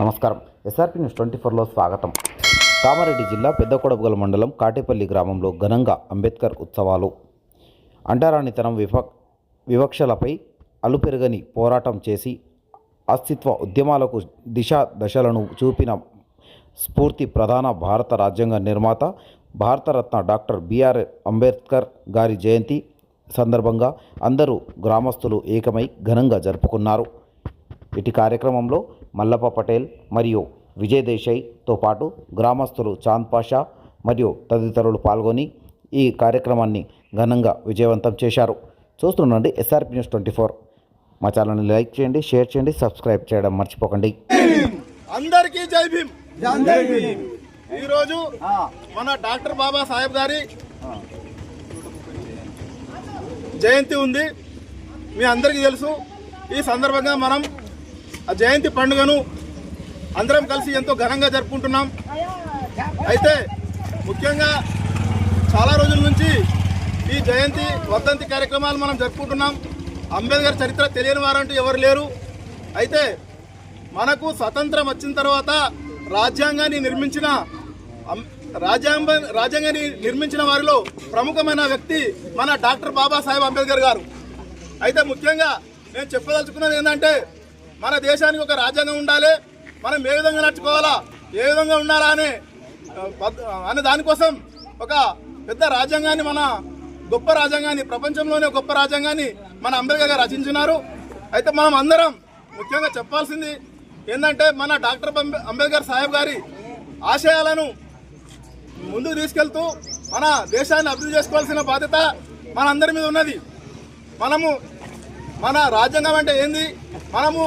నమస్కారం. SRP news twenty ఫోర్లో స్వాగతం. కామారెడ్డి జిల్లా పెద్దకొడబగల మండలం కాటేపల్లి గ్రామంలో ఘనంగా అంబేద్కర్ ఉత్సవాలు. అంటరానితనం వివ వివక్షలపై అలుపెరగని పోరాటం చేసి అస్తిత్వ ఉద్యమాలకు దిశ దశలను చూపిన స్ఫూర్తి ప్రధాన భారత రాజ్యాంగ నిర్మాత భారతరత్న డాక్టర్ బిఆర్ అంబేద్కర్ గారి జయంతి సందర్భంగా అందరూ గ్రామస్తులు ఏకమై ఘనంగా జరుపుకున్నారు. ఇటు కార్యక్రమంలో మల్లప్ప పటేల్ మరియు విజయ్ దేశాయ్తో పాటు గ్రామస్తులు చాంద్ పాషా మరియు తదితరులు పాల్గొని ఈ కార్యక్రమాన్ని ఘనంగా విజయవంతం చేశారు. చూస్తుండండి ఎస్ఆర్పి న్యూస్ ట్వంటీ ఫోర్. మా ఛానల్ని లైక్ చేయండి షేర్ చేయండి సబ్స్క్రైబ్ చేయడం మర్చిపోకండి. అందరికీ జై భీమ్. ఈరోజు మన డాక్టర్ బాబా సాహెబ్ గారి జయంతి ఉంది. మీ అందరికీ తెలుసు. ఈ సందర్భంగా మనం ఆ జయంతి పండుగను అందరం కలిసి ఎంతో ఘనంగా జరుపుకుంటున్నాం. అయితే ముఖ్యంగా చాలా రోజుల నుంచి ఈ జయంతి వర్ధంతి కార్యక్రమాలు మనం జరుపుకుంటున్నాం. అంబేద్కర్ చరిత్ర తెలియని వారంటూ ఎవరు లేరు. అయితే మనకు స్వతంత్రం వచ్చిన తర్వాత రాజ్యాంగాన్ని నిర్మించిన అం- రాజ్యాంగ రాజ్యాంగాన్ని నిర్మించిన వారిలో ప్రముఖమైన వ్యక్తి మన డాక్టర్ బాబాసాహెబ్ అంబేద్కర్ గారు. అయితే ముఖ్యంగా నేను చెప్పదలుచుకున్నది ఏంటంటే మన దేశానికి ఒక రాజ్యాంగం ఉండాలి మనం ఏ విధంగా నడుచుకోవాలా ఏ విధంగా ఉండాలా అనే అనే దానికోసం ఒక పెద్ద రాజ్యాంగాన్ని మన గొప్ప రాజ్యాంగాన్ని ప్రపంచంలోనే గొప్ప రాజ్యాంగాన్ని మన అంబేద్కర్ గారు రచించినారు. అయితే మనం అందరం ముఖ్యంగా చెప్పాల్సింది ఏంటంటే మన డాక్టర్ అంబేద్కర్ సాహెబ్ గారి ఆశయాలను ముందుకు తీసుకెళ్తూ మన దేశాన్ని అభివృద్ధి చేసుకోవాల్సిన బాధ్యత మనందరి మీద ఉన్నది. మనము మన రాజ్యాంగం అంటే ఏంది? మనము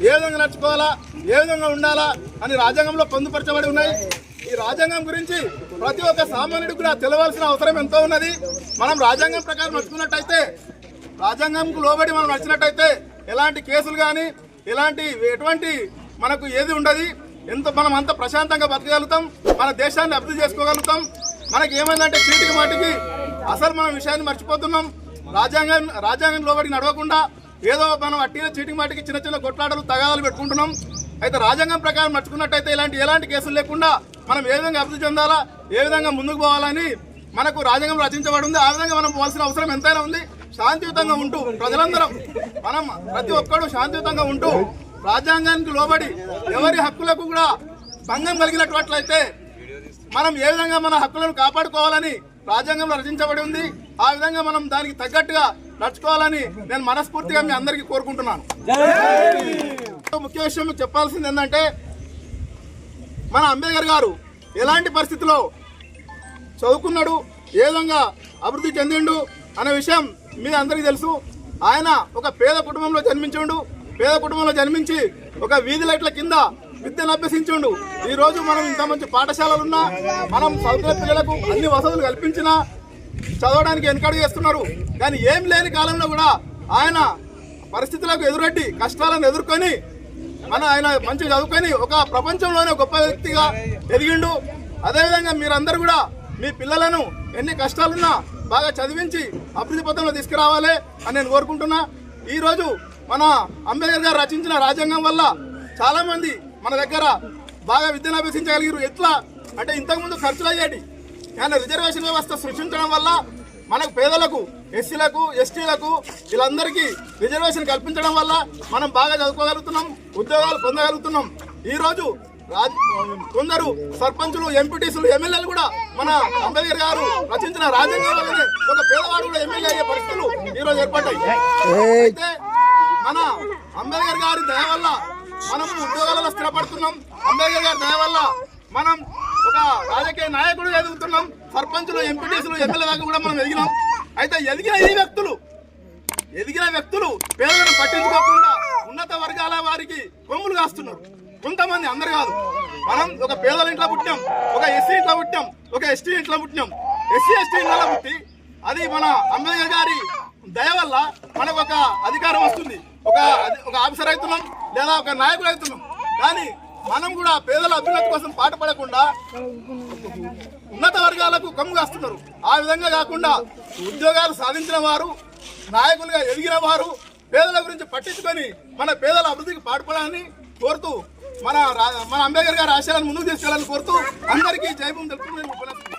ఏ విధంగా నడుచుకోవాలా? ఏ విధంగా ఉండాలా? అని రాజ్యాంగంలో పొందుపరచబడి ఉన్నాయి. ఈ రాజ్యాంగం గురించి ప్రతి ఒక్క సామాన్యుడికి కూడా తెలవాల్సిన అవసరం ఎంతో ఉన్నది. మనం రాజ్యాంగం ప్రకారం నడుచుకున్నట్టయితే రాజ్యాంగంకు లోబడి మనం నడిచినట్టయితే ఎలాంటి కేసులు కానీ ఎలాంటి ఎటువంటి మనకు ఏది ఉండదు. ఎంత మనం అంత ప్రశాంతంగా బతకగలుగుతాం? మన దేశాన్ని అభివృద్ధి చేసుకోగలుగుతాం? మనకి ఏమైందంటే చీటికి మాటికి అసలు మనం విషయాన్ని మర్చిపోతున్నాం. రాజ్యాంగం రాజ్యాంగం లోబడి నడవకుండా ఏదో మనం అట్టిన చీటికి మాటికి చిన్న చిన్న కొట్లాటలు తగాదాలు పెట్టుకుంటున్నాం. అయితే రాజ్యాంగం ప్రకారం నడుచుకున్నట్టయితే ఇలాంటి ఎలాంటి కేసులు లేకుండా మనం ఏ విధంగా అభివృద్ధి చెందాలా ఏ విధంగా ముందుకు పోవాలని మనకు రాజ్యాంగం రచించబడి ఉంది. ఆ విధంగా మనం పోవాల్సిన అవసరం ఎంతైనా ఉంది. శాంతియుతంగా ఉంటూ ప్రజలందరం మనం ప్రతి ఒక్కరూ శాంతియుతంగా ఉంటూ రాజ్యాంగానికి లోబడి ఎవరి హక్కులకు కూడా భంగం కలిగినట్లయితే మనం ఏ విధంగా మన హక్కులను కాపాడుకోవాలని రాజ్యాంగంలో రచించబడి ఉంది ఆ విధంగా మనం దానికి తగ్గట్టుగా నడుచుకోవాలని నేను మనస్ఫూర్తిగా మీ అందరికీ కోరుకుంటున్నాను. ముఖ్య విషయం మీకు చెప్పాల్సింది ఏంటంటే మన అంబేద్కర్ గారు ఎలాంటి పరిస్థితిలో చదువుకున్నాడు ఏ విధంగా అభివృద్ధి చెందిండు అనే విషయం మీ అందరికీ తెలుసు. ఆయన ఒక పేద కుటుంబంలో జన్మించుండు పేద కుటుంబంలో జన్మించి ఒక వీధి లైట్ల కింద విద్యను అభ్యసించుండు. ఈ రోజు మనం ఇంత మంచి పాఠశాలలున్నా మనం చదువుకునే పిల్లలకు అన్ని వసతులు కల్పించినా చదవడానికి వెనకడుగు చేస్తున్నారు కానీ ఏం లేని కాలంలో కూడా ఆయన పరిస్థితులకు ఎదురొడ్డి కష్టాలను ఎదుర్కొని మన ఆయన మంచి చదువుకొని ఒక ప్రపంచంలోనే గొప్ప వ్యక్తిగా ఎదిగిండు. అదేవిధంగా మీరందరూ కూడా మీ పిల్లలను ఎన్ని కష్టాలున్నా బాగా చదివించి అభివృద్ధి పథంలో తీసుకురావాలి అని నేను కోరుకుంటున్నా. ఈరోజు మన అంబేద్కర్ గారు రచించిన రాజ్యాంగం వల్ల చాలా మంది మన దగ్గర బాగా విద్యను అభ్యసించగలిగారు. ఎట్లా? అంటే ఇంతకుముందు ఖర్చులు అయ్యేటి. కానీ రిజర్వేషన్ వ్యవస్థ సృష్టించడం వల్ల మనకు పేదలకు ఎస్సీలకు ఎస్టీలకు వీళ్ళందరికీ రిజర్వేషన్ కల్పించడం వల్ల మనం బాగా చదువుకోగలుగుతున్నాం ఉద్యోగాలు పొందగలుగుతున్నాం. ఈ రోజు కొందరు సర్పంచులు ఎంపీటీసీలు ఎమ్మెల్యేలు కూడా మన అంబేద్కర్ గారు రచించిన రాజ్యాంగం వల్లనే ఒక పేదవాడు కూడా ఎమ్మెల్యే అయ్యే పరిస్థితులు ఈ రోజు ఏర్పడ్డాయి. అయితే మన అంబేద్కర్ గారి దయ వల్ల మనం ఉద్యోగాలలో స్థిరపడుతున్నాం. అంబేద్కర్ గారి దయ వల్ల మనం ఒక రాజకీయ నాయకుడు ఎదుగుతున్నాం. సర్పంచులు ఎంపీటీసులు ఎమ్మెల్యే దాకా కూడా మనం ఎదిగినాం. అయితే ఎదిగిన ఈ వ్యక్తులు ఎదిగిన వ్యక్తులు పేదలను పట్టించుకోకుండా ఉన్నత వర్గాల వారికి కొమ్ములు కాస్తున్నారు. కొంతమంది అందరు కాదు. మనం ఒక పేదల ఇంట్లో పుట్టాం ఒక ఎస్సీ ఇంట్లో పుట్టాం ఒక ఎస్టీ ఇంట్లో పుట్టినాం ఎస్సీ ఎస్టీ ఇంట్లో పుట్టి అది మన అంబేద్కర్ గారి దయ వల్ల మనకు ఒక అధికారం వస్తుంది. ఒక ఒక ఆఫీసర్ అవుతున్నాం లేదా ఒక నాయకుడు అవుతున్నాం. కానీ మనం కూడా పేదల అభ్యున్నతి కోసం పాటపడకుండా ఉన్నత వర్గాలకు కమ్ము కాస్తున్నారు. ఆ విధంగా కాకుండా ఉద్యోగాలు సాధించిన వారు నాయకులుగా ఎదిగిన వారు పేదల గురించి పట్టించుకొని మన పేదల అభివృద్ధికి పాటుపడాలని కోరుతూ మన రా- మన అంబేద్కర్ గారి ఆశయాలను ముందుకు తీసుకెళ్ళాలని కోరుతూ అందరికీ జైభూమి తెలుపుతూ